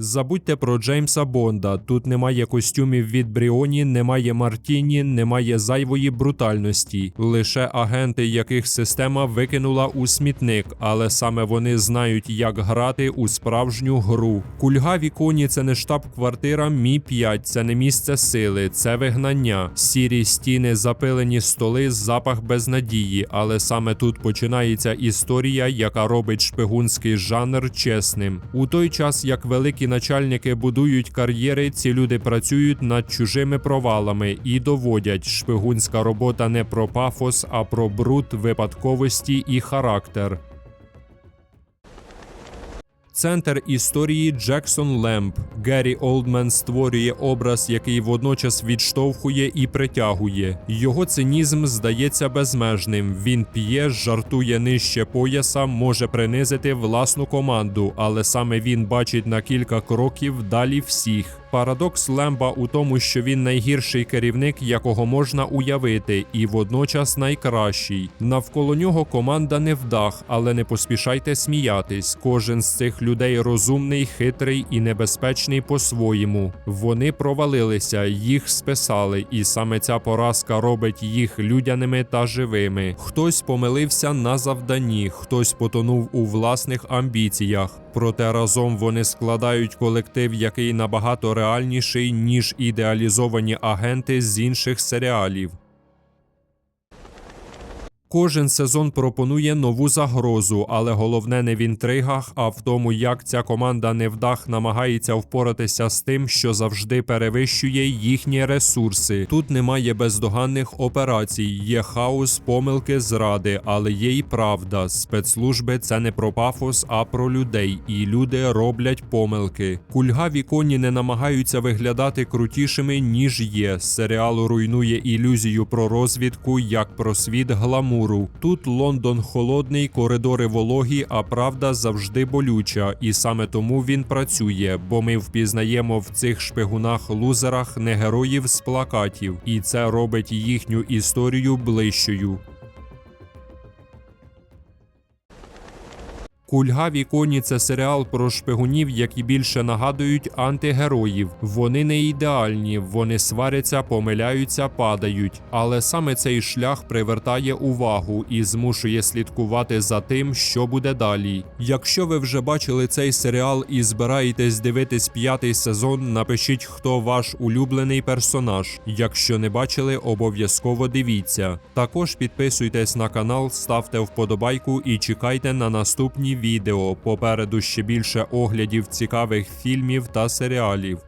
Забудьте про Джеймса Бонда. Тут немає костюмів від Бріоні, немає Мартіні, немає зайвої брутальності. Лише агенти, яких система викинула у смітник, але саме вони знають, як грати у справжню гру. Кульгаві коні це не штаб-квартира Мі 5 це не місце сили, це вигнання. Сірі стіни, запилені столи, запах безнадії. Але саме тут починається історія, яка робить шпигунський жанр чесним. У той час, як великі начальники будують кар'єри, ці люди працюють над чужими провалами і доводять, шпигунська робота не про пафос, а про бруд, випадковості і характер. Центр історії Джексон Лемп. Геррі Олдмен створює образ, який водночас відштовхує і притягує. Його цинізм здається безмежним. Він п'є, жартує нижче пояса, може принизити власну команду, але саме він бачить на кілька кроків далі всіх. Парадокс Лемба у тому, що він найгірший керівник, якого можна уявити, і водночас найкращий. Навколо нього команда не вдах, але не поспішайте сміятись. Кожен з цих людей розумний, хитрий і небезпечний по-своєму. Вони провалилися, їх списали, і саме ця поразка робить їх людяними та живими. Хтось помилився на завданні, хтось потонув у власних амбіціях. Проте разом вони складають колектив, який набагато реальніший, ніж ідеалізовані агенти з інших серіалів. Кожен сезон пропонує нову загрозу, але головне не в інтригах, а в тому, як ця команда невдах намагається впоратися з тим, що завжди перевищує їхні ресурси. Тут немає бездоганних операцій, є хаос, помилки, зради, але є й правда. Спецслужби це не про пафос, а про людей, і люди роблять помилки. Кульгаві коні не намагаються виглядати крутішими, ніж є. Серіал руйнує ілюзію про розвідку як про світ гламуру. Тут Лондон холодний, коридори вологі, а правда завжди болюча, і саме тому він працює, бо ми впізнаємо в цих шпигунах-лузерах не героїв з плакатів, і це робить їхню історію ближчою. Кульгаві коні це серіал про шпигунів, які більше нагадують антигероїв. Вони не ідеальні, вони сваряться, помиляються, падають. Але саме цей шлях привертає увагу і змушує слідкувати за тим, що буде далі. Якщо ви вже бачили цей серіал і збираєтесь дивитись п'ятий сезон, напишіть, хто ваш улюблений персонаж. Якщо не бачили, обов'язково дивіться. Також підписуйтесь на канал, ставте вподобайку і чекайте на наступні відео. Попереду ще більше оглядів цікавих фільмів та серіалів.